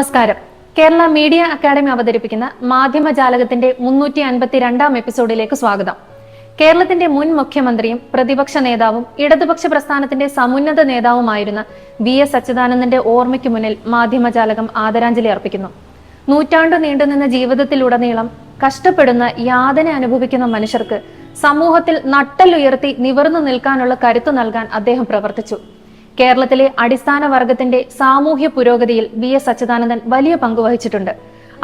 നമസ്കാരം. Kerala media academy അവതരിപ്പിക്കുന്ന മാധ്യമജാലകത്തിന്റെ മുന്നൂറ്റി അൻപത്തി രണ്ടാം എപ്പിസോഡിലേക്ക് സ്വാഗതം. കേരളത്തിന്റെ മുൻ മുഖ്യമന്ത്രിയും പ്രതിപക്ഷ നേതാവും ഇടതുപക്ഷ പ്രസ്ഥാനത്തിന്റെ സമുന്നത നേതാവുമായിരുന്ന വി എസ് അച്യുതാനന്ദന്റെ ഓർമ്മയ്ക്ക് മുന്നിൽ മാധ്യമജാലകം ആദരാഞ്ജലി അർപ്പിക്കുന്നു. നൂറ്റാണ്ടു നീണ്ടുനിന്ന ജീവിതത്തിലുടനീളം കഷ്ടപ്പെടുന്ന യാതന അനുഭവിക്കുന്ന മനുഷ്യർക്ക് സമൂഹത്തിൽ നട്ടലുയർത്തി നിവർന്നു നിൽക്കാനുള്ള കരുത്തു നൽകാൻ അദ്ദേഹം പ്രവർത്തിച്ചു. കേരളത്തിലെ അടിസ്ഥാന വർഗത്തിന്റെ സാമൂഹ്യ പുരോഗതിയിൽ വി എസ് അച്യുതാനന്ദൻ വലിയ പങ്ക് വഹിച്ചിട്ടുണ്ട്.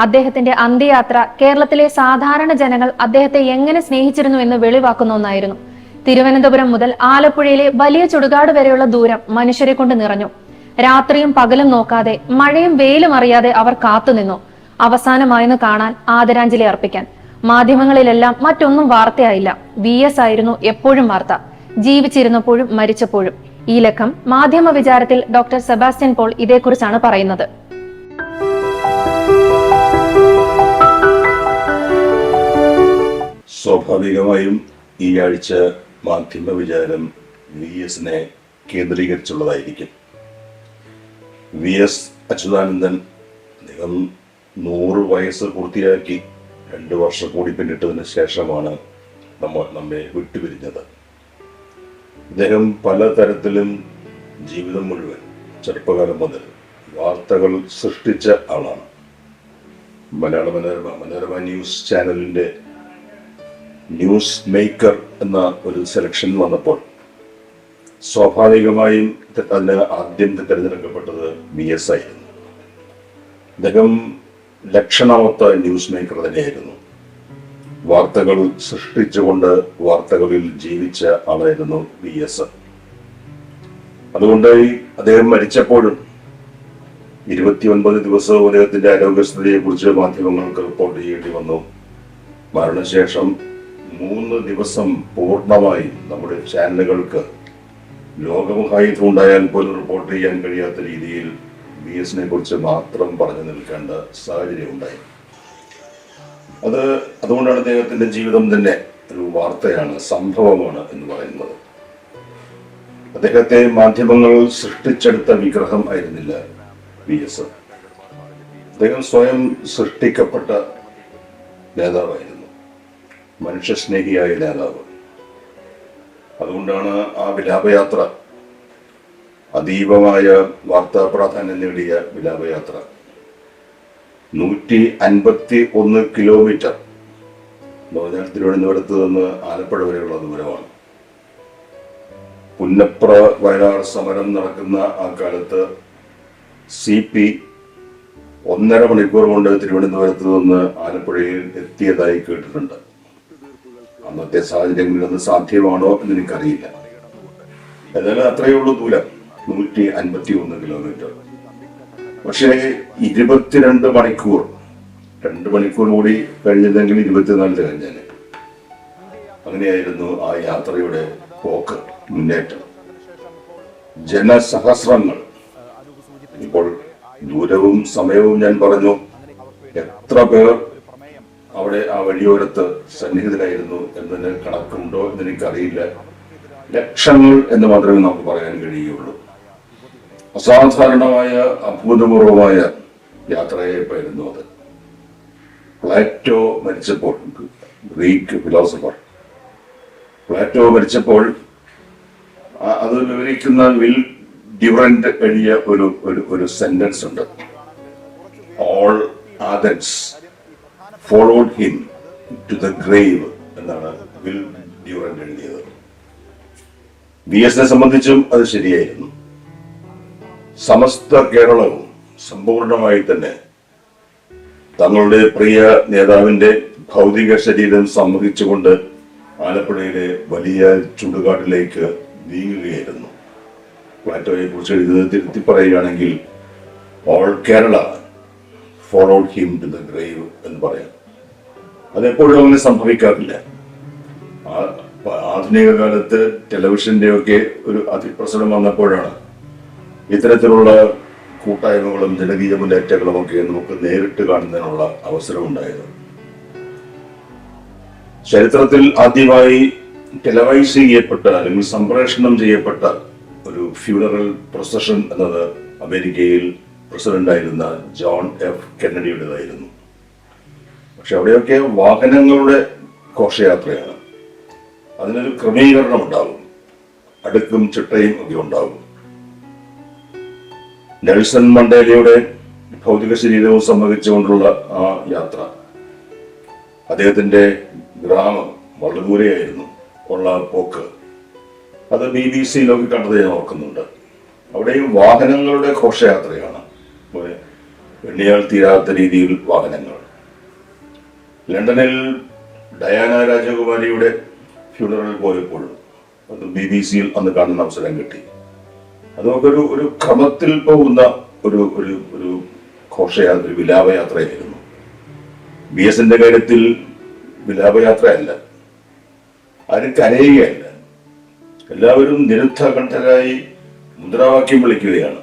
അദ്ദേഹത്തിന്റെ അന്ത്യയാത്ര കേരളത്തിലെ സാധാരണ ജനങ്ങൾ അദ്ദേഹത്തെ എങ്ങനെ സ്നേഹിച്ചിരുന്നു എന്ന് വെളിവാക്കുന്ന ഒന്നായിരുന്നു. തിരുവനന്തപുരം മുതൽ ആലപ്പുഴയിലെ വലിയ ചുടുകാട് വരെയുള്ള ദൂരം മനുഷ്യരെ കൊണ്ട് നിറഞ്ഞു. രാത്രിയും പകലും നോക്കാതെ മഴയും വെയിലും അറിയാതെ അവർ കാത്തുനിന്നു അവസാനമായെന്ന് കാണാൻ ആദരാഞ്ജലി അർപ്പിക്കാൻ. മാധ്യമങ്ങളിലെല്ലാം മറ്റൊന്നും വാർത്തയായില്ല. വി എസ് ആയിരുന്നു എപ്പോഴും വാർത്ത. ജീവിച്ചിരുന്നപ്പോഴും മരിച്ചപ്പോഴും. ഈ ലക്കം മാധ്യമ വിചാരത്തിൽ ഡോക്ടർ സെബാസ്റ്റ്യൻ പോൾ ഇതേക്കുറിച്ചാണ് പറയുന്നത്. സ്വാഭാവികമായും ഈ ആഴ്ച മാധ്യമ വിചാരം വി എസിനെ കേന്ദ്രീകരിച്ചുള്ളതായിരിക്കും. വി എസ് അച്യുതാനന്ദൻ അദ്ദേഹം നൂറ് വയസ്സ് പൂർത്തിയാക്കി രണ്ട് വർഷം കൂടി പിന്നിട്ടതിന് ശേഷമാണ് നമ്മൾ നമ്മെ വിട്ടുപിരിഞ്ഞത്. അദ്ദേഹം പലതരത്തിലും ജീവിതം മുഴുവൻ ചെറുപ്പകാലം മുതൽ വാർത്തകൾ സൃഷ്ടിച്ച ആളാണ്. മലയാള മനോരമ മനോരമ ന്യൂസ് ചാനലിന്റെ ന്യൂസ് മേക്കർ എന്ന ഒരു സെലക്ഷൻ വന്നപ്പോൾ സ്വാഭാവികമായും അതിന് ആദ്യം തിരഞ്ഞെടുക്കപ്പെട്ടത് വി എസ് ആയിരുന്നു. അദ്ദേഹം ലക്ഷണമൊത്ത ന്യൂസ് മേക്കർ തന്നെയായിരുന്നു. വാർത്തകൾ സൃഷ്ടിച്ചുകൊണ്ട് വാർത്തകളിൽ ജീവിച്ച ആളായിരുന്നു വി എസ്. അതുകൊണ്ട് അദ്ദേഹം മരിച്ചപ്പോഴും ഇരുപത്തിയൊൻപത് ദിവസവും അദ്ദേഹത്തിന്റെ ആരോഗ്യസ്ഥിതിയെ കുറിച്ച് മാധ്യമങ്ങൾക്ക് റിപ്പോർട്ട് ചെയ്യേണ്ടി വന്നു. മരണശേഷം മൂന്ന് ദിവസം പൂർണമായി നമ്മുടെ ചാനലുകൾക്ക് ലോകമുഖായുധം ഉണ്ടായാൽ പോലും റിപ്പോർട്ട് ചെയ്യാൻ കഴിയാത്ത രീതിയിൽ ബി എസിനെ കുറിച്ച് മാത്രം പറഞ്ഞു നിൽക്കേണ്ട സാഹചര്യം ഉണ്ടായി. അത് അതുകൊണ്ടാണ് അദ്ദേഹത്തിന്റെ ജീവിതം തന്നെ ഒരു വാർത്തയാണ് സംഭവമാണ് എന്ന് പറയുന്നത്. അദ്ദേഹത്തെ മാധ്യമങ്ങൾ സൃഷ്ടിച്ചെടുത്ത വിഗ്രഹം ആയിരുന്നില്ല വി എസ്. അദ്ദേഹം സ്വയം സൃഷ്ടിക്കപ്പെട്ട നേതാവായിരുന്നു. മനുഷ്യസ്നേഹിയായ നേതാവ്. അതുകൊണ്ടാണ് ആ വിലാപയാത്ര അതീവമായ വാർത്താ പ്രാധാന്യം നേടിയ വിലാപയാത്ര. നൂറ്റി അൻപത്തി ഒന്ന് കിലോമീറ്റർ പറഞ്ഞാൽ തിരുവനന്തപുരത്ത് നിന്ന് ആലപ്പുഴ വരെയുള്ള ദൂരമാണ്. പുന്നപ്ര വയനാട് സമരം നടക്കുന്ന ആ കാലത്ത് സി പി ഒന്നര മണിക്കൂർ കൊണ്ട് തിരുവനന്തപുരത്ത് നിന്ന് ആലപ്പുഴയിൽ എത്തിയതായി കേട്ടിട്ടുണ്ട്. അന്നത്തെ സാഹചര്യങ്ങളിൽ അത് സാധ്യമാണോ എന്ന് എനിക്കറിയില്ല. എന്നാലും അത്രയേ ഉള്ളൂ ദൂരം. നൂറ്റി അൻപത്തി ഒന്ന് കിലോമീറ്റർ. പക്ഷേ ഇരുപത്തിരണ്ട് മണിക്കൂർ രണ്ട് മണിക്കൂർ കൂടി കഴിഞ്ഞില്ലെങ്കിൽ ഇരുപത്തിനാല് കഴിഞ്ഞാൽ അങ്ങനെയായിരുന്നു ആ യാത്രയുടെ പോക്ക് മുന്നേറ്റം. ജനസഹസ്രങ്ങൾ. ഇപ്പോൾ ദൂരവും സമയവും ഞാൻ പറഞ്ഞു. എത്ര പേർ അവിടെ ആ വഴിയോരത്ത് സന്നിഹിതരായിരുന്നു എന്നതിന് കണക്കുണ്ടോ എന്ന് എനിക്കറിയില്ല. ലക്ഷങ്ങൾ എന്ന് മാത്രമേ നമുക്ക് പറയാൻ കഴിയുള്ളൂ. അസാധാരണമായ അഭൂതപൂർവമായ യാത്രയായിരുന്നു അത്. പ്ലാറ്റോ മരിച്ചപ്പോൾ ഗ്രീക്ക് ഫിലോസഫർ. പ്ലാറ്റോ മരിച്ചപ്പോൾ അത് വിവരിക്കുന്ന വിൽ ഡ്യൂറന്റ് എഴുതിയ ഒരു ഒരു ഒരു സെന്റൻസ് ഉണ്ട്. All Athens followed him to the grave എന്നാണ് വിൽ ഡ്യൂറന്റ് എഴുതിയത്. വി എസിനെ സംബന്ധിച്ചും അത് ശരിയായിരുന്നു. സമസ്ത കേരളവും സമ്പൂർണമായി തന്നെ തങ്ങളുടെ പ്രിയ നേതാവിന്റെ ഭൗതിക ശരീരം സമ്മതിച്ചുകൊണ്ട് ആലപ്പുഴയിലെ വലിയ ചുടുകാട്ടിലേക്ക് നീങ്ങുകയായിരുന്നു. പ്ലാറ്റോയെ കുറിച്ച് എഴുതുന്നത് തിരുത്തി പറയുകയാണെങ്കിൽ all Kerala followed him to the grave എന്ന് പറയാം. അതെപ്പോഴും അങ്ങനെ സംഭവിക്കാറില്ല. ആധുനിക കാലത്ത് ടെലിവിഷന്റെ ഒക്കെ ഒരു അതിപ്രസരം വന്നപ്പോഴാണ് ഇത്തരത്തിലുള്ള കൂട്ടായ്മകളും ജനകീയ മുന്നേറ്റങ്ങളും ഒക്കെ നമുക്ക് നേരിട്ട് കാണുന്നതിനുള്ള അവസരം ഉണ്ടായത് ചരിത്രത്തിൽ ആദ്യമായി ടെലവൈസ് ചെയ്യപ്പെട്ട അല്ലെങ്കിൽ സംപ്രേഷണം ചെയ്യപ്പെട്ട ഒരു ഫ്യൂണറൽ പ്രൊസഷൻ എന്നത് അമേരിക്കയിൽ പ്രസിഡന്റായിരുന്ന ജോൺ എഫ് കെന്നഡിയുടേതായിരുന്നു. പക്ഷെ അവിടെയൊക്കെ വാഹനങ്ങളുടെ ഘോഷയാത്രയാണ്. അതിനൊരു ക്രമീകരണം ഉണ്ടാകും. അടുക്കും ചിട്ടയും ഒക്കെ ഉണ്ടാകും. നെൽസൺ മണ്ടേലയുടെ ഭൗതിക ശരീരവും സംഭവിച്ചുകൊണ്ടുള്ള ആ യാത്ര. അദ്ദേഹത്തിന്റെ ഗ്രാമം വളരെ ദൂരെയായിരുന്നു ഉള്ള പോക്ക്. അത് ബി ബി സിയിലൊക്കെ കണ്ടത് ഞാൻ ഓർക്കുന്നുണ്ട്. അവിടെയും വാഹനങ്ങളുടെ ഘോഷയാത്രയാണ്. എണ്ണിയാൽ തീരാത്ത രീതിയിൽ വാഹനങ്ങൾ. ലണ്ടനിൽ ഡയാന രാജകുമാരിയുടെ ഫ്യൂണറൽ പോയപ്പോൾ അത് ബി ബി സിയിൽ അന്ന് കാണുന്ന അവസരം കിട്ടി. അത് നമുക്കൊരു ഒരു ക്രമത്തിൽ പോകുന്ന ഒരു ഒരു ഒരു ഘോഷയാത്ര വിലാപയാത്രയായിരുന്നു. ബി എസിന്റെ കാര്യത്തിൽ വിലാപയാത്രയല്ല. ആരും കരയുകയല്ല. എല്ലാവരും നിരുദ്ധകണ്ഠരായി മുദ്രാവാക്യം വിളിക്കുകയാണ്.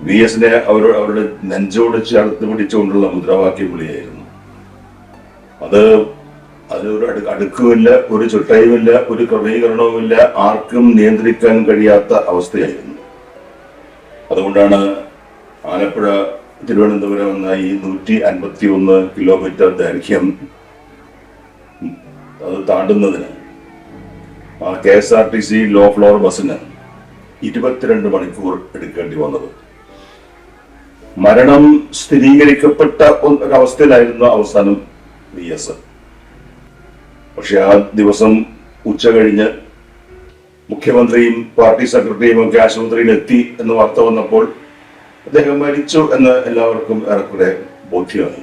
വി എസിനെ അവർ അവരുടെ നെഞ്ചോട് ചേർത്ത് പിടിച്ചുകൊണ്ടുള്ള മുദ്രാവാക്യം വിളിയായിരുന്നു. അത് അതിനൊരു അടു അടുക്കുമില്ല ഒരു ചിട്ടയുമില്ല ഒരു ക്രമീകരണവുമില്ല ആർക്കും നിയന്ത്രിക്കാൻ കഴിയാത്ത അവസ്ഥയായിരുന്നു. അതുകൊണ്ടാണ് ആലപ്പുഴ തിരുവനന്തപുരം എന്ന ഈ നൂറ്റി അൻപത്തി ഒന്ന് കിലോമീറ്റർ ദൈർഘ്യം അത് താണ്ടുന്നതിന് ആ K S R T C low floor ബസ്സിന് ഇരുപത്തിരണ്ട് മണിക്കൂർ എടുക്കേണ്ടി വന്നത്. മരണം സ്ഥിരീകരിക്കപ്പെട്ട ഒരവസ്ഥയിലായിരുന്നു അവസാനം വി എസ്. പക്ഷെ ആ ദിവസം ഉച്ച കഴിഞ്ഞ് മുഖ്യമന്ത്രിയും പാർട്ടി സെക്രട്ടറിയും ഒക്കെ ആശുപത്രിയിൽ എത്തി എന്ന് വാർത്ത വന്നപ്പോൾ അദ്ദേഹം മരിച്ചു എന്ന് എല്ലാവർക്കും ഏറെക്കുറെ ബോധ്യമായി.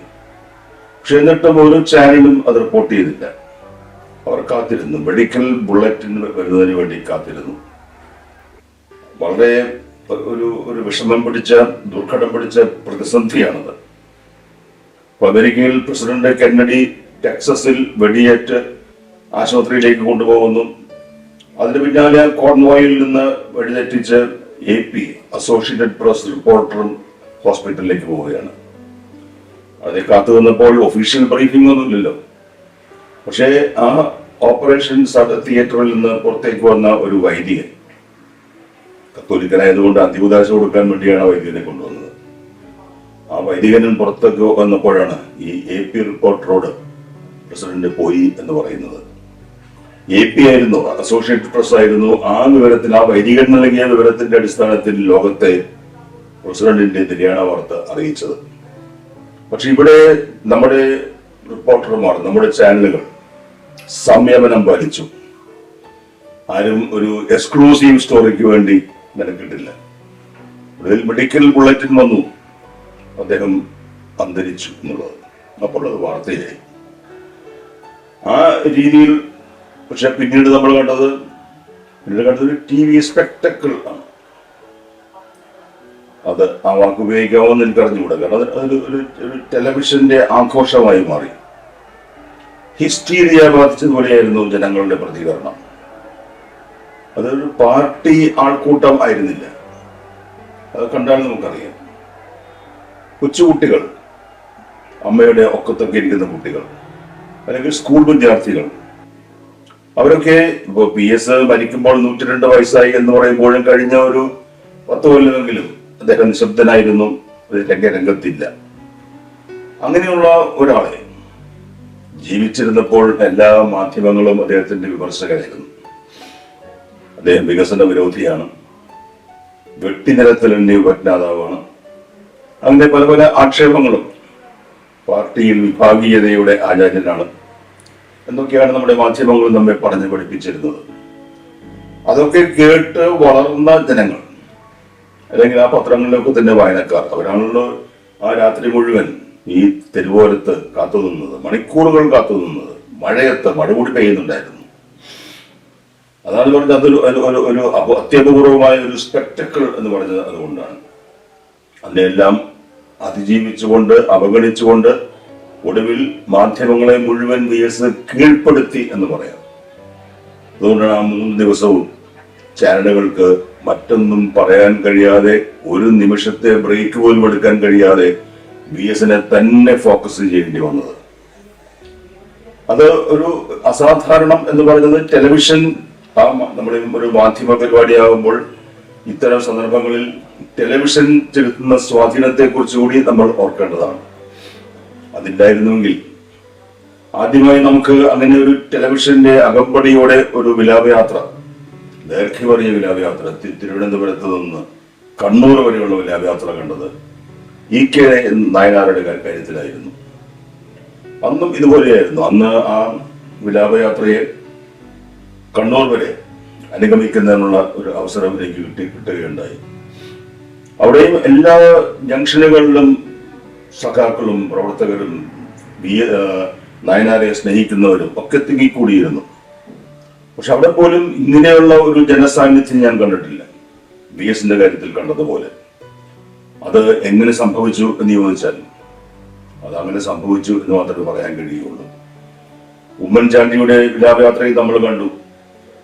പക്ഷെ എന്നിട്ടും ഒരു ചാനലും അത് റിപ്പോർട്ട് ചെയ്തില്ല. അവർ കാത്തിരുന്നു. മെഡിക്കൽ ബുള്ളറ്റിന് വരുന്നതിന് വേണ്ടി കാത്തിരുന്നു. വളരെ ഒരു ഒരു വിഷമം പിടിച്ച ദുർഘടം പിടിച്ച പ്രതിസന്ധിയാണത്. അമേരിക്കയിൽ പ്രസിഡന്റ് കെന്നഡി ടെക്സസിൽ വെടിയേറ്റ് ആശുപത്രിയിലേക്ക് കൊണ്ടുപോകുന്നു. അതിന് പിന്നാലെ കോൺവോയിൽ നിന്ന് വെടിതെറ്റിച്ച് എ പി അസോസിയേറ്റഡ് പ്രസ് റിപ്പോർട്ടറും ഹോസ്പിറ്റലിലേക്ക് പോവുകയാണ്. അതിനെ കാത്തു നിന്നപ്പോൾ ഒഫീഷ്യൽ ബ്രീഫിംഗ് ഒന്നുമില്ലല്ലോ. പക്ഷേ ആ ഓപ്പറേഷൻ തിയേറ്ററിൽ നിന്ന് പുറത്തേക്ക് വന്ന ഒരു വൈദികൻ കത്തോലിക്കനായതുകൊണ്ട് അന്തിമദാശ കൊടുക്കാൻ വേണ്ടിയാണ് ആ വൈദികനെ കൊണ്ടുവന്നത്. ആ വൈദികനും പുറത്തേക്ക് വന്നപ്പോഴാണ് ഈ എ പി റിപ്പോർട്ടറോട് പ്രസിഡന്റ് പോയി എന്ന് പറയുന്നത്. എ പി ആയിരുന്നു. അസോസിയേറ്റഡ് പ്രസ് ആയിരുന്നു. ആ വിവരത്തിൽ ആ വൈദികൻ നൽകിയ വിവരത്തിന്റെ അടിസ്ഥാനത്തിൽ ലോകത്തെ പ്രസിഡന്റിന്റെ നിര്യാണ വാർത്ത അറിയിച്ചത്. പക്ഷെ ഇവിടെ നമ്മുടെ റിപ്പോർട്ടർമാർ നമ്മുടെ ചാനലുകൾ സംയമനം പാലിച്ചു. ആരും ഒരു എക്സ്ക്ലൂസീവ് സ്റ്റോറിക്ക് വേണ്ടി മെനക്കിട്ടില്ല. ഒടുവിൽ മെഡിക്കൽ ബുള്ളറ്റിൻ വന്നു. അദ്ദേഹം അന്തരിച്ചു എന്നുള്ളത്. അപ്പോൾ അത് വാർത്തയായി. ആ രീതിയിൽ പക്ഷെ പിന്നീട് നമ്മൾ കണ്ടത് പിന്നീട് കണ്ടത് ടി വി സ്പെക്ടക്കിൾ ആണ്. അത് ആ വാക്ക് ഉപയോഗിക്കാമെന്ന് എനിക്ക് അറിഞ്ഞുകൂടെ കാരണം അത് അതൊരു ഒരു ടെലിവിഷന്റെ ആഘോഷമായി മാറി. ഹിസ്റ്റീരിയ ബാധിച്ചതുപോലെയായിരുന്നു ജനങ്ങളുടെ പ്രതികരണം. അതൊരു പാർട്ടി ആൾക്കൂട്ടം ആയിരുന്നില്ല. അത് കണ്ടാൽ നമുക്കറിയാം. കൊച്ചുകുട്ടികൾ അമ്മയുടെ ഒക്കത്തൊക്കെ ഇരിക്കുന്ന കുട്ടികൾ അല്ലെങ്കിൽ സ്കൂൾ വിദ്യാർത്ഥികൾ അവരൊക്കെ ഇപ്പോ പി എസ് ഭരിക്കുമ്പോൾ നൂറ്റി രണ്ട് വയസ്സായി എന്ന് പറയുമ്പോഴും കഴിഞ്ഞ ഒരു പത്ത് കൊല്ലമെങ്കിലും അദ്ദേഹം നിശബ്ദനായിരുന്നു. രംഗ രംഗത്തില്ല. അങ്ങനെയുള്ള ഒരാളെ ജീവിച്ചിരുന്നപ്പോൾ എല്ലാ മാധ്യമങ്ങളും അദ്ദേഹത്തിന്റെ വിമർശകരായിരുന്നു. അദ്ദേഹം വികസന വിരോധിയാണ്. വെട്ടിനിരത്തലിന്റെ ഉപജ്ഞാതാവാണ്. അങ്ങനെ പല പല ആക്ഷേപങ്ങളും പാർട്ടിയിൽ വിഭാഗീയതയുടെ ആചാര്യനാണ്. എന്നൊക്കെയാണ് നമ്മുടെ മാധ്യമങ്ങൾ നമ്മെ പറഞ്ഞു പഠിപ്പിച്ചിരുന്നത്. അതൊക്കെ കേട്ട് വളർന്ന ജനങ്ങൾ അല്ലെങ്കിൽ ആ പത്രങ്ങളിലൊക്കെ തന്നെ വായനക്കാർ അവരാണല്ലോ ആ രാത്രി മുഴുവൻ ഈ തെരുവോരത്ത് കാത്തു നിന്നത് മണിക്കൂറുകൾ കാത്തു നിന്നത് മഴയത്ത് മഴ കൂടി പെയ്യുന്നുണ്ടായിരുന്നു. അതാണ് പറഞ്ഞത് അതൊരു ഒരു ഒരു അത്യപൂർവമായ ഒരു സ്പെക്ടക്കിൾ എന്ന് പറഞ്ഞത് അതുകൊണ്ടാണ്. അതിനെല്ലാം അതിജീവിച്ചുകൊണ്ട് അവഗണിച്ചുകൊണ്ട് ഒടുവിൽ മാധ്യമങ്ങളെ മുഴുവൻ വി എസ് കീഴ്പ്പെടുത്തി എന്ന് പറയാം. അതുകൊണ്ടാണ് ആ മൂന്ന് ദിവസവും ചാനലുകൾക്ക് മറ്റൊന്നും പറയാൻ കഴിയാതെ ഒരു നിമിഷത്തെ ബ്രേക്ക് പോലും എടുക്കാൻ കഴിയാതെ വി എസിനെ തന്നെ ഫോക്കസ് ചെയ്യേണ്ടി വന്നത്. അത് ഒരു അസാധാരണം എന്ന് പറയുന്നത് ടെലിവിഷൻ ആ നമ്മുടെ ഒരു മാധ്യമ പരിപാടിയാകുമ്പോൾ ഇത്തരം സന്ദർഭങ്ങളിൽ ടെലിവിഷൻ ചെലുത്തുന്ന സ്വാധീനത്തെ കുറിച്ചുകൂടി നമ്മൾ ഓർക്കേണ്ടതാണ്. അതില്ലായിരുന്നുവെങ്കിൽ ആദ്യമായി നമുക്ക് അങ്ങനെ ഒരു ടെലിവിഷന്റെ അകമ്പടിയോടെ ഒരു വിലാപയാത്ര ദൈർഘ്യമറിയ വിലാപയാത്ര തിരുവനന്തപുരത്ത് നിന്ന് കണ്ണൂർ വരെയുള്ള വിലാപയാത്ര കണ്ടത് ഇ കെ നായനാരുടെ കാര്യത്തിലായിരുന്നു. അന്നും ഇതുപോലെയായിരുന്നു. അന്ന് ആ വിലാപയാത്രയെ കണ്ണൂർ വരെ അനുഗമിക്കുന്നതിനുള്ള ഒരു അവസരം എനിക്ക് കിട്ടി കിട്ടുകയുണ്ടായി. അവിടെയും എല്ലാ ജംഗ്ഷനുകളിലും സഖാക്കളും പ്രവർത്തകരും ബി നയനാരെ സ്നേഹിക്കുന്നവരും ഒക്കെ തിങ്ങിക്കൂടിയിരുന്നു. പക്ഷെ അവിടെ പോലും ഇങ്ങനെയുള്ള ഒരു ജനസാന്നിധ്യം ഞാൻ കണ്ടിട്ടില്ല. ബി എസിന്റെ കാര്യത്തിൽ കണ്ടതുപോലെ. അത് എങ്ങനെ സംഭവിച്ചു എന്ന് ചോദിച്ചാൽ അത് അങ്ങനെ സംഭവിച്ചു എന്ന് മാത്രമേ പറയാൻ കഴിയുള്ളൂ. ഉമ്മൻചാണ്ടിയുടെ വിലാപയാത്രയും നമ്മൾ കണ്ടു.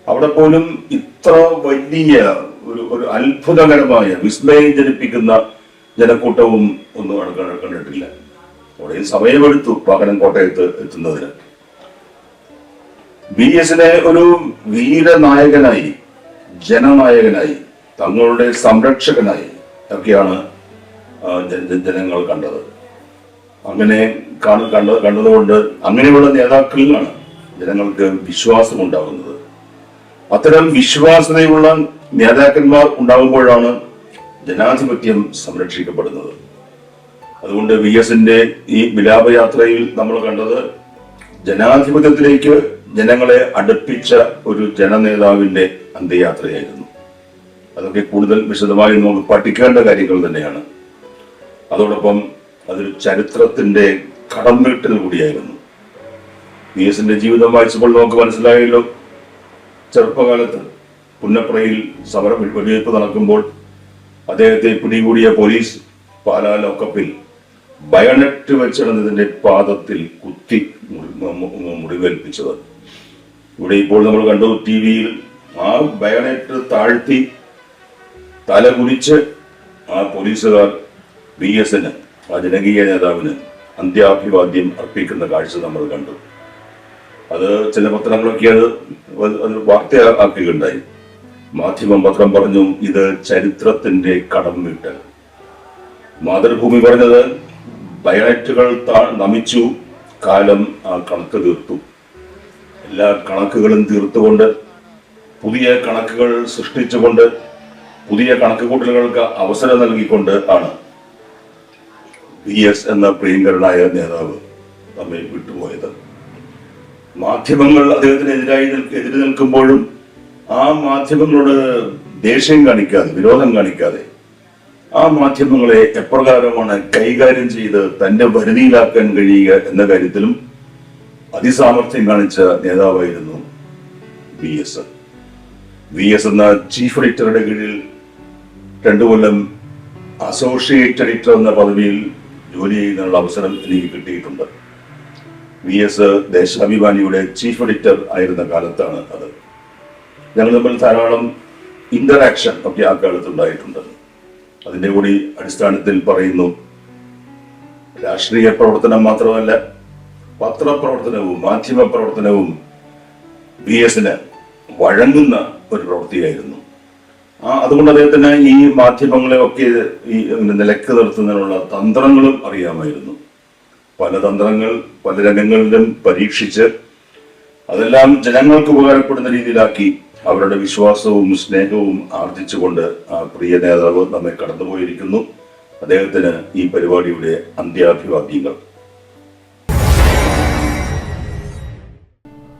അവിടെ പോലും ഇത്ര വലിയ ഒരു ഒരു അത്ഭുതകരമായ വിസ്മയം ജനിപ്പിക്കുന്ന ജനക്കൂട്ടവും ഒന്നും കണ്ടിട്ടില്ല. അവിടെയും സമയമെടുത്തു പകരം കോട്ടയത്ത് എത്തുന്നതിന്. ബി എസിനെ ഒരു വീരനായകനായി ജനനായകനായി തങ്ങളുടെ സംരക്ഷകനായി ഒക്കെയാണ് ജനങ്ങൾ കണ്ടത്. അങ്ങനെ കാണ- കണ്ട കണ്ടതുകൊണ്ട് അങ്ങനെയുള്ള നേതാക്കളിലാണ് ജനങ്ങൾക്ക് വിശ്വാസം ഉണ്ടാകുന്നത് അത്തരം വിശ്വാസതയുള്ള നേതാക്കന്മാർ ഉണ്ടാകുമ്പോഴാണ് ജനാധിപത്യം സംരക്ഷിക്കപ്പെടുന്നത്. അതുകൊണ്ട് വി എസിന്റെ ഈ വിലാപയാത്രയിൽ നമ്മൾ കണ്ടത് ജനാധിപത്യത്തിലേക്ക് ജനങ്ങളെ അടുപ്പിച്ച ഒരു ജനനേതാവിന്റെ അന്ത്യയാത്രയായിരുന്നു. അതൊക്കെ കൂടുതൽ വിശദമായി നമുക്ക് പഠിക്കേണ്ട കാര്യങ്ങൾ തന്നെയാണ്. അതോടൊപ്പം അതൊരു ചരിത്രത്തിന്റെ കടം വീട്ടൽ കൂടിയായിരുന്നു. വി എസിന്റെ ജീവിതം വായിച്ചപ്പോൾ നമുക്ക് മനസ്സിലായല്ലോ ചെറുപ്പകാലത്ത് പുന്നപ്രയിൽ സമരം വെടിവയ്പ് നടക്കുമ്പോൾ അദ്ദേഹത്തെ പിടികൂടിയ പോലീസ് പാലാ ലോക്കപ്പിൽ ബയണറ്റ് വെച്ചിടുന്നതിന്റെ പാദത്തിൽ കുത്തി മുറിവേൽപ്പിച്ചത്. ഇവിടെ ഇപ്പോൾ നമ്മൾ കണ്ടു ടി വിയിൽ ആ ബയണറ്റ് താഴ്ത്തി തല കുനിച്ച് ആ പോലീസുകാർ ബി എസിന് ആ ജനകീയ നേതാവിന് അന്ത്യാഭിവാദ്യം അർപ്പിക്കുന്ന കാഴ്ച നമ്മൾ കണ്ടു. അത് ചില പത്രങ്ങളൊക്കെ അത് വാർത്തയാക്കുകയുണ്ടായി മാധ്യമം പത്രം പറഞ്ഞു ഇത് ചരിത്രത്തിന്റെ കടം വീട്ട് മാതൃഭൂമി പറഞ്ഞത് ബയണറ്റുകൾ നമിച്ചു കാലം ആ കണക്ക് തീർത്തു. എല്ലാ കണക്കുകളും തീർത്തുകൊണ്ട് പുതിയ കണക്കുകൾ സൃഷ്ടിച്ചുകൊണ്ട് പുതിയ കണക്കുകൂട്ടലുകൾക്ക് അവസരം നൽകിക്കൊണ്ട് ആണ് വി എസ് എന്ന പ്രിയങ്കരനായ നേതാവ് നമ്മെ വിട്ടുപോയത്. മാധ്യമങ്ങൾ അദ്ദേഹത്തിന് എതിരായി എതിര് നിൽക്കുമ്പോഴും ആ മാധ്യമങ്ങളോട് ദേഷ്യം കാണിക്കാതെ വിരോധം കാണിക്കാതെ ആ മാധ്യമങ്ങളെ എപ്രകാരമാണ് കൈകാര്യം ചെയ്ത് തന്റെ പരിധിയിലാക്കാൻ കഴിയുക എന്ന കാര്യത്തിലും അതിസാമർഥ്യം കാണിച്ച നേതാവായിരുന്നു വി എസ്. വി എസ് എന്ന ചീഫ് എഡിറ്ററുടെ കീഴിൽ രണ്ടു കൊല്ലം അസോസിയേറ്റ് എഡിറ്റർ എന്ന പദവിയിൽ ജോലി ചെയ്യുന്നതിനുള്ള അവസരം എനിക്ക് കിട്ടിയിട്ടുണ്ട്. വി എസ് ദേശാഭിമാനിയുടെ ചീഫ് എഡിറ്റർ ആയിരുന്ന കാലത്താണ് അത്. ഞങ്ങൾ തമ്മിൽ ധാരാളം ഇന്ററാക്ഷൻ ഒക്കെ ആ കാലത്ത് ഉണ്ടായിട്ടുണ്ട് അതിന്റെ കൂടി അടിസ്ഥാനത്തിൽ പറയുന്നു രാഷ്ട്രീയ പ്രവർത്തനം മാത്രമല്ല പത്രപ്രവർത്തനവും മാധ്യമ പ്രവർത്തനവും ബി എസിന് വഴങ്ങുന്ന ഒരു പ്രവൃത്തിയായിരുന്നു. ആ അതുകൊണ്ട് അദ്ദേഹത്തിന് ഈ മാധ്യമങ്ങളെ ഒക്കെ ഈ നിലയ്ക്ക് നിർത്തുന്നതിനുള്ള തന്ത്രങ്ങളും അറിയാമായിരുന്നു. പല തന്ത്രങ്ങൾ പല രംഗങ്ങളിലും പരീക്ഷിച്ച് അതെല്ലാം ജനങ്ങൾക്ക് ഉപകാരപ്പെടുന്ന രീതിയിലാക്കി അവരുടെ വിശ്വാസവും സ്നേഹവും ആർജിച്ചുകൊണ്ട് ആ പ്രിയ നേതാവ് നമ്മെ കടന്നുപോയിരിക്കുന്നു. അദ്ദേഹത്തിന് ഈ പരിപാടിയുടെ അന്ത്യാഭിവാദ്യങ്ങൾ.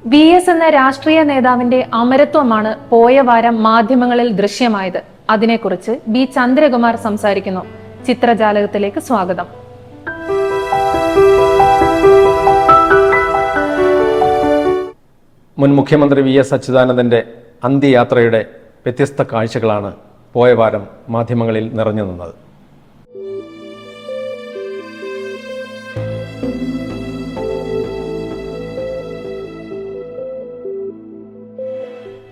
വി എസ് എന്ന രാഷ്ട്രീയ നേതാവിന്റെ അമരത്വമാണ് പോയ വാരം മാധ്യമങ്ങളിൽ ദൃശ്യമായത്. അതിനെക്കുറിച്ച് ബി ചന്ദ്രകുമാർ സംസാരിക്കുന്നു. ചിത്രജാലകത്തിലേക്ക് സ്വാഗതം. മുൻ മുഖ്യമന്ത്രി വി എസ് അച്യുതാനന്ദന്റെ അന്ത്യയാത്രയുടെ വ്യത്യസ്ത കാഴ്ചകളാണ് പോയ വാരം മാധ്യമങ്ങളിൽ നിറഞ്ഞു നിന്നത്.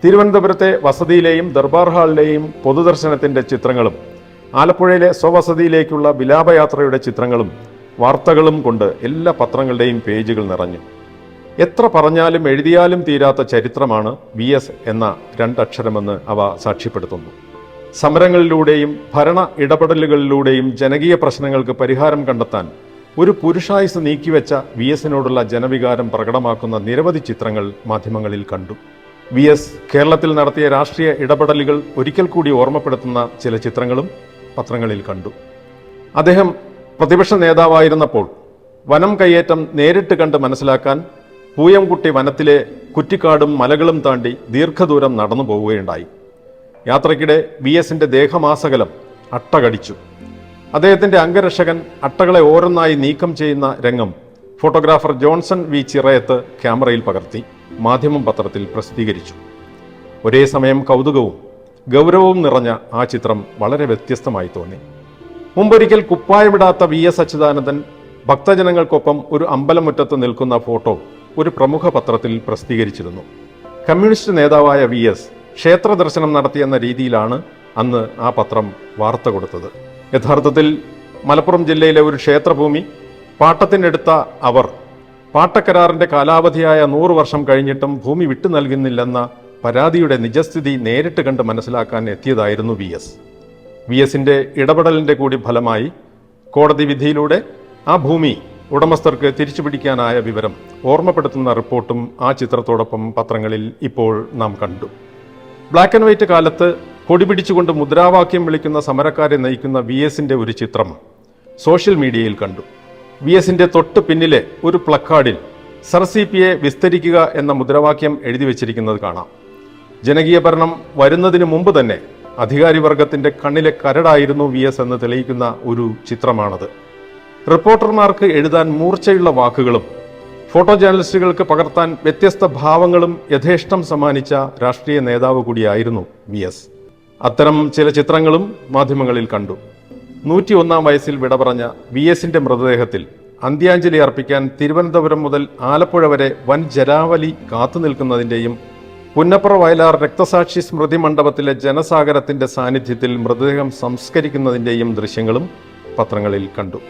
തിരുവനന്തപുരത്തെ വസതിയിലെയും ദർബാർ ഹാളിലെയും പൊതുദർശനത്തിന്റെ ചിത്രങ്ങളും ആലപ്പുഴയിലെ സ്വവസതിയിലേക്കുള്ള വിലാപയാത്രയുടെ ചിത്രങ്ങളും വാർത്തകളും കൊണ്ട് എല്ലാ പത്രങ്ങളുടെയും പേജുകൾ നിറഞ്ഞു. എത്ര പറഞ്ഞാലും എഴുതിയാലും തീരാത്ത ചരിത്രമാണ് വി എസ് എന്ന രണ്ടക്ഷരമെന്ന് അവ സാക്ഷ്യപ്പെടുത്തുന്നു. സമരങ്ങളിലൂടെയും ഭരണ ഇടപെടലുകളിലൂടെയും ജനകീയ പ്രശ്നങ്ങൾക്ക് പരിഹാരം കണ്ടെത്താൻ ഒരു പുരുഷായുസ് നീക്കിവെച്ച വി എസിനോടുള്ള ജനവികാരം പ്രകടമാക്കുന്ന നിരവധി ചിത്രങ്ങൾ മാധ്യമങ്ങളിൽ കണ്ടു. വി എസ് കേരളത്തിൽ നടത്തിയ രാഷ്ട്രീയ ഇടപെടലുകൾ ഒരിക്കൽ കൂടി ഓർമ്മപ്പെടുത്തുന്ന ചില ചിത്രങ്ങളും പത്രങ്ങളിൽ കണ്ടു. അദ്ദേഹം പ്രതിപക്ഷ നേതാവായിരുന്നപ്പോൾ വനം കയ്യേറ്റം നേരിട്ട് കണ്ട് മനസ്സിലാക്കാൻ പൂയംകുട്ടി വനത്തിലെ കുറ്റിക്കാടും മലകളും താണ്ടി ദീർഘദൂരം നടന്നു പോവുകയുണ്ടായി. യാത്രയ്ക്കിടെ വി എസിന്റെ ദേഹമാസകലം അട്ടകടിച്ചു. അദ്ദേഹത്തിന്റെ അംഗരക്ഷകൻ അട്ടകളെ ഓരോന്നായി നീക്കം ചെയ്യുന്ന രംഗം ഫോട്ടോഗ്രാഫർ ജോൺസൺ വി ചിറയത്ത് ക്യാമറയിൽ പകർത്തി മാധ്യമം പത്രത്തിൽ പ്രസിദ്ധീകരിച്ചു. ഒരേ സമയം കൗതുകവും ഗൗരവവും നിറഞ്ഞ ആ ചിത്രം വളരെ വ്യത്യസ്തമായി തോന്നി. മുമ്പൊരിക്കൽ കുപ്പായമിടാത്ത വി എസ് അച്യുതാനന്ദൻ ഭക്തജനങ്ങൾക്കൊപ്പം ഒരു അമ്പലമുറ്റത്ത് നിൽക്കുന്ന ഫോട്ടോ ഒരു പ്രമുഖ പത്രത്തിൽ പ്രസിദ്ധീകരിച്ചിരുന്നു. കമ്മ്യൂണിസ്റ്റ് നേതാവായ വി എസ് ക്ഷേത്ര ദർശനം നടത്തിയെന്ന രീതിയിലാണ് അന്ന് ആ പത്രം വാർത്ത കൊടുത്തത്. യഥാർത്ഥത്തിൽ മലപ്പുറം ജില്ലയിലെ ഒരു ക്ഷേത്രഭൂമി പാട്ടത്തിനെടുത്ത അവർ പാട്ടക്കരാറിന്റെ കാലാവധിയായ നൂറ് വർഷം കഴിഞ്ഞിട്ടും ഭൂമി വിട്ടു നൽകുന്നില്ലെന്ന പരാതിയുടെ നിജസ്ഥിതി നേരിട്ട് കണ്ട് മനസ്സിലാക്കാൻ എത്തിയതായിരുന്നു വി എസ്. വി എസിന്റെ ഇടപെടലിന്റെ കൂടി ഫലമായി കോടതി വിധിയിലൂടെ ആ ഭൂമി ഉടമസ്ഥർക്ക് തിരിച്ചുപിടിക്കാനായ വിവരം ഓർമ്മപ്പെടുത്തുന്ന റിപ്പോർട്ടും ആ ചിത്രത്തോടൊപ്പം പത്രങ്ങളിൽ ഇപ്പോൾ നാം കണ്ടു. ബ്ലാക്ക് ആൻഡ് വൈറ്റ് കാലത്ത് കൊടി പിടിച്ചുകൊണ്ട് മുദ്രാവാക്യം വിളിക്കുന്ന സമരക്കാരെ നയിക്കുന്ന വി എസിന്റെ ഒരു ചിത്രം സോഷ്യൽ മീഡിയയിൽ കണ്ടു. വി എസിന്റെ തൊട്ട് പിന്നിലെ ഒരു പ്ലക്കാർഡിൽ സർ സി വിസ്തരിക്കുക എന്ന മുദ്രാവാക്യം എഴുതി വച്ചിരിക്കുന്നത് കാണാം. ജനകീയ ഭരണം വരുന്നതിന് മുമ്പ് തന്നെ അധികാരിവർഗത്തിന്റെ കണ്ണിലെ കരടായിരുന്നു വി എസ് എന്ന് തെളിയിക്കുന്ന ഒരു ചിത്രമാണത്. റിപ്പോർട്ടർമാർക്ക് എഴുതാൻ മൂർച്ചയുള്ള വാക്കുകളും ഫോട്ടോ ജേർണലിസ്റ്റുകൾക്ക് പകർത്താൻ വ്യത്യസ്ത ഭാവങ്ങളും യഥേഷ്ടം സമ്മാനിച്ച രാഷ്ട്രീയ നേതാവ് കൂടിയായിരുന്നു വി എസ്. അത്തരം ചില ചിത്രങ്ങളും മാധ്യമങ്ങളിൽ കണ്ടു. നൂറ്റി ഒന്നാം വയസ്സിൽ വിട പറഞ്ഞ വി എസിന്റെ മൃതദേഹത്തിൽ അന്ത്യാഞ്ജലി അർപ്പിക്കാൻ തിരുവനന്തപുരം മുതൽ ആലപ്പുഴ വരെ വൻ ജരാവലി കാത്തുനിൽക്കുന്നതിന്റെയും പുന്നപ്പുറ വയലാർ രക്തസാക്ഷി സ്മൃതി മണ്ഡപത്തിലെ ജനസാഗരത്തിന്റെ സാന്നിധ്യത്തിൽ മൃതദേഹം സംസ്കരിക്കുന്നതിന്റെയും ദൃശ്യങ്ങളും പത്രങ്ങളിൽ കണ്ടു.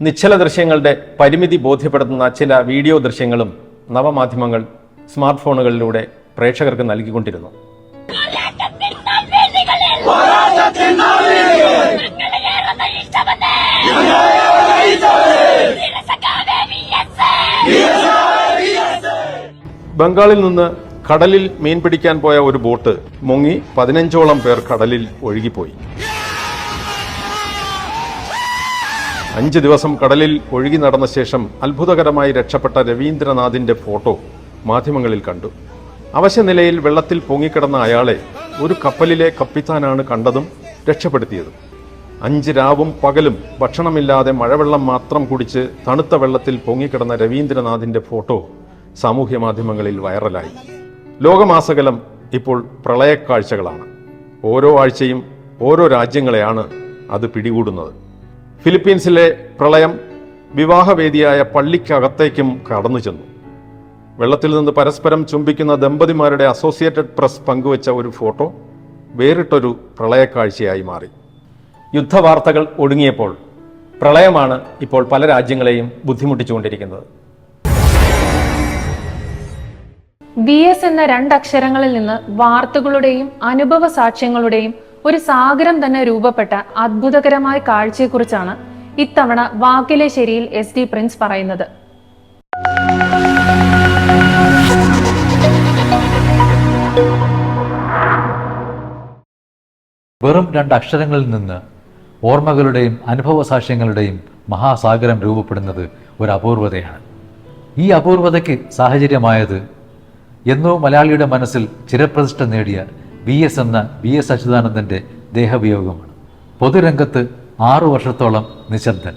നിശ്ചല ദൃശ്യങ്ങളുടെ പരിമിതി ബോധ്യപ്പെടുത്തുന്ന ചില വീഡിയോ ദൃശ്യങ്ങളും നവമാധ്യമങ്ങൾ സ്മാർട്ട് ഫോണുകളിലൂടെ പ്രേക്ഷകർക്ക് നൽകിക്കൊണ്ടിരുന്നു. ബംഗാളിൽ നിന്ന് കടലിൽ മീൻ പിടിക്കാൻ പോയ ഒരു ബോട്ട് മുങ്ങി പതിനഞ്ചോളം പേർ കടലിൽ ഒഴുകിപ്പോയി. അഞ്ച് ദിവസം കടലിൽ ഒഴുകി നടന്ന ശേഷം അത്ഭുതകരമായി രക്ഷപ്പെട്ട രവീന്ദ്രനാഥിന്റെ ഫോട്ടോ മാധ്യമങ്ങളിൽ കണ്ടു. അവശനിലയിൽ വെള്ളത്തിൽ പൊങ്ങിക്കിടന്ന അയാളെ ഒരു കപ്പലിലെ കപ്പിത്താനാണ് കണ്ടതും രക്ഷപ്പെടുത്തിയതും. അഞ്ച് രാവും പകലും ഭക്ഷണമില്ലാതെ മഴവെള്ളം മാത്രം കുടിച്ച് തണുത്ത വെള്ളത്തിൽ പൊങ്ങിക്കിടന്ന രവീന്ദ്രനാഥിന്റെ ഫോട്ടോ സാമൂഹ്യ മാധ്യമങ്ങളിൽ വൈറലായി. ലോകമാസകലം ഇപ്പോൾ പ്രളയക്കാഴ്ചകളാണ്. ഓരോ ആഴ്ചയും ഓരോ രാജ്യങ്ങളെയാണ് അത് പിടികൂടുന്നത്. ഫിലിപ്പീൻസിലെ പ്രളയം വിവാഹവേദിയായ പള്ളിക്കകത്തേക്കും കടന്നു ചെന്നു വെള്ളത്തിൽ നിന്ന് പരസ്പരം ചുംബിക്കുന്ന ദമ്പതിമാരുടെ അസോസിയേറ്റഡ് പ്രസ് പങ്കുവച്ച ഒരു ഫോട്ടോ വേറിട്ടൊരു പ്രളയക്കാഴ്ചയായി മാറി. യുദ്ധവാർത്തകൾ ഒടുങ്ങിയപ്പോൾ പ്രളയമാണ് ഇപ്പോൾ പല രാജ്യങ്ങളെയും ബുദ്ധിമുട്ടിച്ചുകൊണ്ടിരിക്കുന്നത്. വി എസ് എന്ന രണ്ടക്ഷരങ്ങളിൽ നിന്ന് വാർത്തകളുടെയും അനുഭവ സാക്ഷ്യങ്ങളുടെയും ഒരു സാഗരം തന്നെ രൂപപ്പെട്ട അത്ഭുതകരമായ കാഴ്ചയെക്കുറിച്ചാണ് ഇത്തവണ വാക്കിലെ ശരിയിൽ എസ് ഡി പ്രിൻസ് പറയുന്നത്. വെറും രണ്ട് അക്ഷരങ്ങളിൽ നിന്ന് ഓർമ്മകളുടെയും അനുഭവസാക്ഷ്യങ്ങളുടെയും മഹാസാഗരം രൂപപ്പെടുന്നത് ഒരു അപൂർവതയാണ്. ഈ അപൂർവതയ്ക്ക് സാഹചര്യമായത് എന്നോ മലയാളിയുടെ മനസ്സിൽ ചിരപ്രതിഷ്ഠ നേടിയ വി എസ് എന്ന വി എസ് അച്യുതാനന്ദന്റെ ദേഹവിയോഗമാണ്. പൊതുരംഗത്ത് ആറു വർഷത്തോളം നിശബ്ദൻ.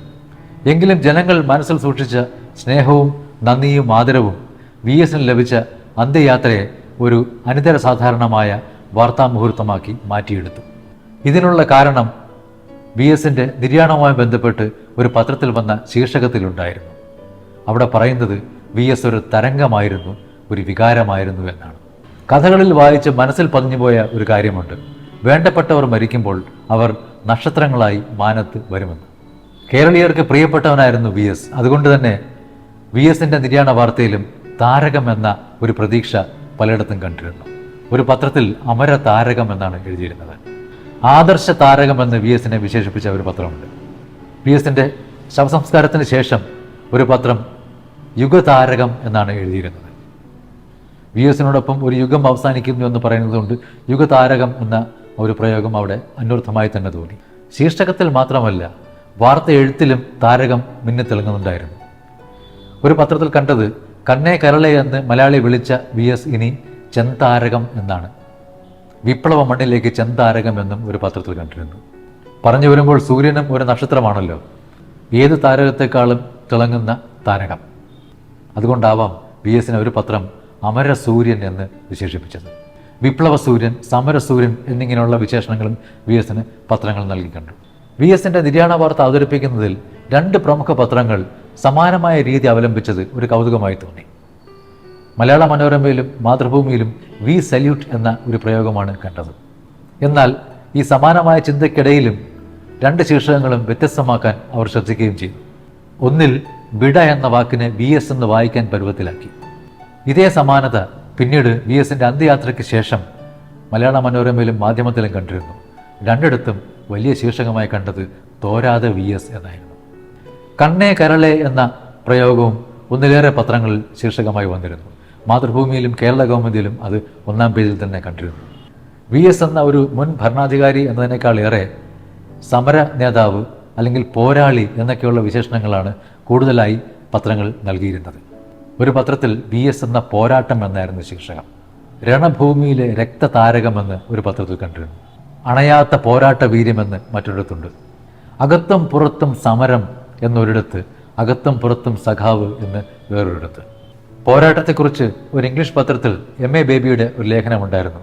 എങ്കിലും ജനങ്ങൾ മനസ്സിൽ സൂക്ഷിച്ച സ്നേഹവും നന്ദിയും ആദരവും വി എസിന് ലഭിച്ച അന്ത്യയാത്രയെ ഒരു അനിതര സാധാരണമായ വാർത്താമുഹൂർത്തമാക്കി മാറ്റിയെടുത്തു. ഇതിനുള്ള കാരണം വി എസിന്റെ നിര്യാണവുമായി ബന്ധപ്പെട്ട് ഒരു പത്രത്തിൽ വന്ന ശീർഷകത്തിലുണ്ടായിരുന്നു. അവിടെ പറയുന്നത് വി എസ് ഒരു തരംഗമായിരുന്നു ഒരു വികാരമായിരുന്നു എന്നാണ്. കഥകളിൽ വായിച്ച് മനസ്സിൽ പതിഞ്ഞുപോയ ഒരു കാര്യമുണ്ട്. വേണ്ടപ്പെട്ടവർ മരിക്കുമ്പോൾ അവർ നക്ഷത്രങ്ങളായി മാനത്ത് വരുമെന്ന്. കേരളീയർക്ക് പ്രിയപ്പെട്ടവനായിരുന്നു വി എസ്. അതുകൊണ്ട് തന്നെ വി എസിന്റെ നിര്യാണ വാർത്തയിലും താരകം എന്ന ഒരു പ്രതീക്ഷ പലയിടത്തും കണ്ടിരുന്നു. ഒരു പത്രത്തിൽ അമര താരകം എന്നാണ് എഴുതിയിരുന്നത്. ആദർശ താരകം എന്ന് വി എസിനെ വിശേഷിപ്പിച്ച ഒരു പത്രമുണ്ട്. വി എസിന്റെ ശവസംസ്കാരത്തിന് ശേഷം ഒരു പത്രം യുഗതാരകം എന്നാണ് എഴുതിയിരുന്നത്. വി എസിനോടൊപ്പം ഒരു യുഗം അവസാനിക്കുന്നു എന്ന് പറയുന്നതുകൊണ്ട് യുഗതാരകം എന്ന ഒരു പ്രയോഗം അവിടെ അന്വർത്ഥമായി തന്നെ തോന്നി. ശീർഷകത്തിൽ മാത്രമല്ല വാർത്ത എഴുത്തിലും താരകം മിന്നിത്തിളങ്ങുന്നുണ്ടായിരുന്നു ഒരു പത്രത്തിൽ കണ്ടത് കണ്ണേ കരളെ എന്ന് മലയാളി വിളിച്ച വി എസ് ഇനി ചെന്താരകം എന്നാണ്. വിപ്ലവ മണ്ണിലേക്ക് ചെന്താരകം എന്നും ഒരു പത്രത്തിൽ കണ്ടിരുന്നു. പറഞ്ഞു വരുമ്പോൾ സൂര്യനും ഒരു നക്ഷത്രമാണല്ലോ. ഏത് താരകത്തെക്കാളും തിളങ്ങുന്ന താരകം? അതുകൊണ്ടാവാം വി എസിന് ഒരു പത്രം അമരസൂര്യൻ എന്ന് വിശേഷിപ്പിച്ചത്. വിപ്ലവ സൂര്യൻ സമരസൂര്യൻ എന്നിങ്ങനെയുള്ള വിശേഷണങ്ങളും വി എസിന് പത്രങ്ങൾ നൽകി കണ്ടു. വി എസിന്റെ നിര്യാണ വാർത്ത അവതരിപ്പിക്കുന്നതിൽ രണ്ട് പ്രമുഖ പത്രങ്ങൾ സമാനമായ രീതി അവലംബിച്ചത് ഒരു കൗതുകമായി തോന്നി. മലയാള മനോരമയിലും മാതൃഭൂമിയിലും വി സല്യൂട്ട് എന്ന ഒരു പ്രയോഗമാണ് കണ്ടത്. എന്നാൽ ഈ സമാനമായ ചിന്തയ്ക്കിടയിലും രണ്ട് ശീർഷകങ്ങളും വ്യത്യസ്തമാക്കാൻ അവർ ശ്രദ്ധിക്കുകയും ചെയ്തു. ഒന്നിൽ വിട എന്ന വാക്കിനെ വി എസ് എന്ന് വായിക്കാൻ പരുവത്തിലാക്കി. ഇതേ സമാനത പിന്നീട് വി എസിന്റെ അന്ത്യയാത്രയ്ക്ക് ശേഷം മലയാള മനോരമയിലും മാധ്യമത്തിലും കണ്ടിരുന്നു. രണ്ടിടത്തും വലിയ ശീർഷകമായി കണ്ടത് തോരാതെ വി എസ് എന്നായിരുന്നു. കണ്ണേ കരളെ എന്ന പ്രയോഗവും ഒന്നിലേറെ പത്രങ്ങളിൽ ശീർഷകമായി വന്നിരുന്നു. മാതൃഭൂമിയിലും കേരള ഗവൺമെന്റിലും അത് ഒന്നാം പേജിൽ തന്നെ കണ്ടിരുന്നു. വി എസ് എന്ന ഒരു മുൻ ഭരണാധികാരി എന്നതിനേക്കാൾ ഏറെ സമര നേതാവ് അല്ലെങ്കിൽ പോരാളി എന്നൊക്കെയുള്ള വിശേഷണങ്ങളാണ് കൂടുതലായി പത്രങ്ങൾ നൽകിയിരുന്നത്. ഒരു പത്രത്തിൽ വി എസ് എന്ന പോരാട്ടം എന്നായിരുന്നു ശീർഷകം. രണഭൂമിയിലെ രക്തതാരകമെന്ന് ഒരു പത്രത്തിൽ കണ്ടിരുന്നു. അണയാത്ത പോരാട്ട വീര്യമെന്ന് മറ്റൊരിടത്തുണ്ട്. അകത്തും പുറത്തും സമരം എന്നൊരിടത്ത് അകത്തും പുറത്തും സഖാവ് എന്ന് വേറൊരിടത്ത്. പോരാട്ടത്തെക്കുറിച്ച് ഒരു ഇംഗ്ലീഷ് പത്രത്തിൽ എം എ ബേബിയുടെ ഒരു ലേഖനമുണ്ടായിരുന്നു.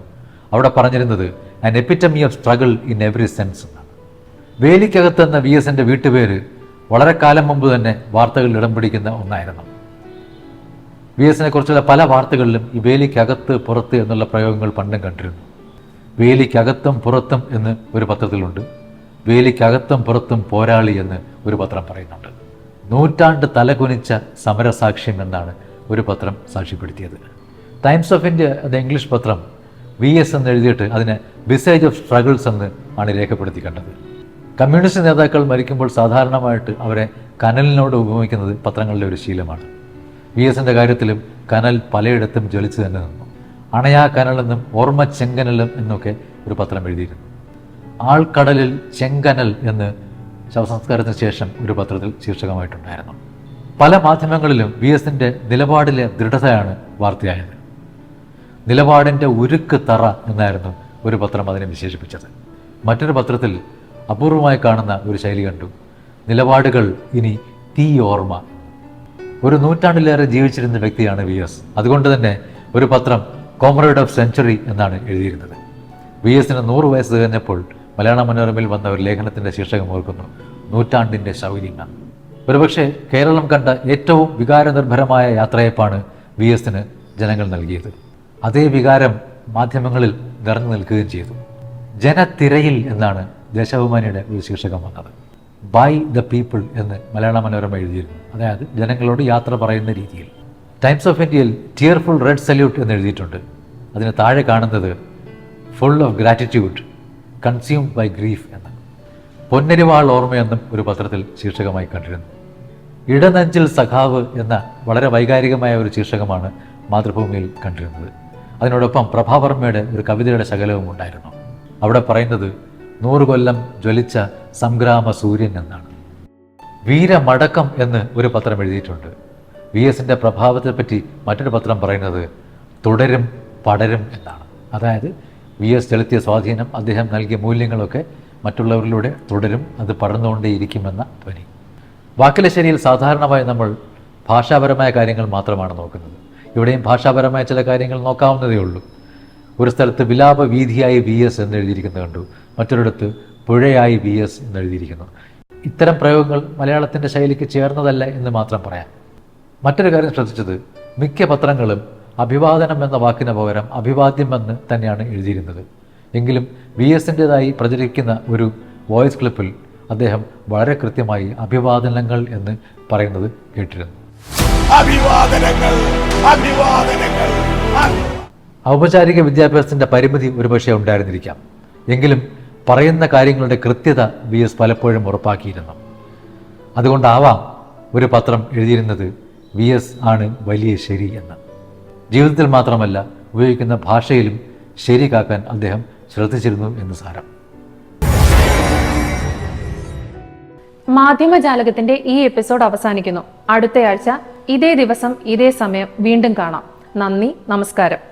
അവിടെ പറഞ്ഞിരുന്നത് an epitome of struggle in every sense എന്നാണ്. വേലിക്കകത്ത് എന്ന വി എസിന്റെ വീട്ടുപേര് വളരെ കാലം മുമ്പ് തന്നെ വാർത്തകളിൽ ഇടം പിടിക്കുന്ന ഒന്നായിരുന്നു. വി എസിനെ കുറിച്ചുള്ള പല വാർത്തകളിലും ഈ വേലിക്കകത്ത് പുറത്ത് എന്നുള്ള പ്രയോഗങ്ങൾ പണ്ടും കണ്ടിരുന്നു. വേലിക്കകത്തും പുറത്തും എന്ന് ഒരു പത്രത്തിലുണ്ട്. വേലിക്കകത്തും പുറത്തും പോരാളി എന്ന് ഒരു പത്രം പറയുന്നുണ്ട്. നൂറ്റാണ്ട് തലകുനിച്ച സമരസാക്ഷ്യം എന്നാണ് ഒരു പത്രം സാക്ഷ്യപ്പെടുത്തിയത്. ടൈംസ് ഓഫ് ഇന്ത്യ എന്ന ഇംഗ്ലീഷ് പത്രം വി എസ് എന്ന് എഴുതിയിട്ട് അതിനെ വിസേജ് ഓഫ് സ്ട്രഗിൾസ് എന്ന് ആണ് രേഖപ്പെടുത്തി കണ്ടത്. കമ്മ്യൂണിസ്റ്റ് നേതാക്കൾ മരിക്കുമ്പോൾ സാധാരണമായിട്ട് അവരെ കനലിനോട് ഉപമിക്കുന്നത് പത്രങ്ങളിലെ ഒരു ശീലമാണ്. വി എസിന്റെ കാര്യത്തിലും കനൽ പലയിടത്തും ജ്വലിച്ചു തന്നെ നിന്നു. അണയാ കനലെന്നും ഓർമ്മ ചെങ്കനലും എന്നൊക്കെ ഒരു പത്രം എഴുതിയിരുന്നു. ആൾക്കടലിൽ ചെങ്കനൽ എന്ന് ശവസംസ്കാരത്തിന് ശേഷം ഒരു പത്രത്തിൽ ശീർഷകമായിട്ടുണ്ടായിരുന്നു. പല മാധ്യമങ്ങളിലും വി എസിന്റെ നിലപാടിലെ ദൃഢതയാണ് വാർത്തയായത്. നിലപാടിന്റെ ഉരുക്ക് തറ എന്നായിരുന്നു ഒരു പത്രം അതിനെ വിശേഷിപ്പിച്ചത്. മറ്റൊരു പത്രത്തിൽ അപൂർവമായി കാണുന്ന ഒരു ശൈലി കണ്ടു. നിലപാടുകൾ ഇനി തീ ഓർമ്മ ഒരു നൂറ്റാണ്ടിലേറെ ജീവിച്ചിരുന്ന വ്യക്തിയാണ് വി എസ് അതുകൊണ്ട് തന്നെ ഒരു പത്രം കോമ്രേഡ് ഓഫ് സെഞ്ചുറി എന്നാണ് എഴുതിയിരുന്നത്. വി എസിന് നൂറ് വയസ്സ് കഴിഞ്ഞപ്പോൾ മലയാള മനോരമയിൽ വന്ന ഒരു ലേഖനത്തിന്റെ ശീർഷകം ഓർക്കുന്നു. നൂറ്റാണ്ടിന്റെ ശൗര്യങ്ങൾ. ഒരുപക്ഷെ കേരളം കണ്ട ഏറ്റവും വികാരനിർഭരമായ യാത്രയപ്പാണ് വി എസിന് ജനങ്ങൾ നൽകിയത്. അതേ വികാരം മാധ്യമങ്ങളിൽ നിറഞ്ഞു നിൽക്കുകയും ചെയ്തു. ജനത്തിരയിൽ എന്നാണ് ദേശാഭിമാനിയുടെ ഒരു ശീർഷകം വന്നത്. ബൈ ദ പീപ്പിൾ എന്ന് മലയാള മനോരമ എഴുതിയിരുന്നു. അതായത് ജനങ്ങളോട് യാത്ര പറയുന്ന രീതിയിൽ. ടൈംസ് ഓഫ് ഇന്ത്യയിൽ ടിയർഫുൾ റെഡ് സല്യൂട്ട് എന്ന് എഴുതിയിട്ടുണ്ട്. അതിന് താഴെ കാണുന്നത് full of gratitude consumed by grief എന്ന്. പൊന്നരിവാൾ ഓർമ്മയെന്നും ഒരു പത്രത്തിൽ ശീർഷകമായി കണ്ടിരുന്നു. ഇടനഞ്ചിൽ സഖാവ് എന്ന വളരെ വൈകാരികമായ ഒരു ശീർഷകമാണ് മാതൃഭൂമിയിൽ കണ്ടിരുന്നത്. അതിനോടൊപ്പം പ്രഭാവർമ്മയുടെ ഒരു കവിതയുടെ ശകലവും ഉണ്ടായിരുന്നു. അവിടെ പറയുന്നത് നൂറ് കൊല്ലം ജ്വലിച്ച സംഗ്രാമ സൂര്യൻ എന്നാണ്. വീരമടക്കം എന്ന് ഒരു പത്രം എഴുതിയിട്ടുണ്ട്. വി എസിന്റെ പ്രഭാവത്തെപ്പറ്റി മറ്റൊരു പത്രം പറയുന്നത് തുടരും പടരും എന്നാണ്. അതായത് വി എസ് ചെലുത്തിയ സ്വാധീനം അദ്ദേഹം നൽകിയ മൂല്യങ്ങളൊക്കെ മറ്റുള്ളവരിലൂടെ തുടരും അത് പടർന്നുകൊണ്ടേയിരിക്കുമെന്ന ധ്വനി. വാക്കിലശ്ശേരിയിൽ സാധാരണമായി നമ്മൾ ഭാഷാപരമായ കാര്യങ്ങൾ മാത്രമാണ് നോക്കുന്നത്. ഇവിടെയും ഭാഷാപരമായ ചില കാര്യങ്ങൾ നോക്കാവുന്നതേ ഉള്ളൂ ഒരു സ്ഥലത്ത് വിലാപ വീതിയായി വി എസ് എന്ന് എഴുതിയിരിക്കുന്നത് കണ്ടു. മറ്റൊരിടത്ത് പുഴയായി വി എസ് എന്നെഴുതിയിരിക്കുന്നു ഇത്തരം പ്രയോഗങ്ങൾ മലയാളത്തിന്റെ ശൈലിക്ക് ചേർന്നതല്ല എന്ന് മാത്രം പറയാം. മറ്റൊരു കാര്യം ശ്രദ്ധിച്ചത് മിക്ക പത്രങ്ങളും അഭിവാദനം എന്ന വാക്കിന് പകരം അഭിവാദ്യം എന്ന് തന്നെയാണ് എഴുതിയിരുന്നത്. എങ്കിലും വി എസിന്റെതായി പ്രചരിക്കുന്ന ഒരു വോയിസ് ക്ലിപ്പിൽ അദ്ദേഹം വളരെ കൃത്യമായി അഭിവാദനങ്ങൾ എന്ന് പറയുന്നത് കേട്ടിരുന്നു. അഭിവാദനങ്ങൾ അഭിവാദനങ്ങൾ ഔപചാരിക വിദ്യാഭ്യാസത്തിന്റെ പരിമിതി ഒരുപക്ഷെ ഉണ്ടായിരുന്നിരിക്കാം. എങ്കിലും പറയുന്ന കാര്യങ്ങളുടെ കൃത്യത വി എസ് പലപ്പോഴും ഉറപ്പാക്കിയിരുന്നു. അതുകൊണ്ടാവാം ഒരു പത്രം എഴുതിയിരുന്നത് വി എസ് ആണ് വലിയ ശരി എന്ന്. ജീവിതത്തിൽ മാത്രമല്ല ഉപയോഗിക്കുന്ന ഭാഷയിലും ശരി കാക്കാൻ അദ്ദേഹം ശ്രദ്ധിച്ചിരുന്നു എന്ന് സാരം. മാധ്യമജാലകത്തിന്റെ ഈ എപ്പിസോഡ് അവസാനിക്കുന്നു. അടുത്തയാഴ്ച ഇതേ ദിവസം ഇതേ സമയം വീണ്ടും കാണാം. നന്ദി നമസ്കാരം.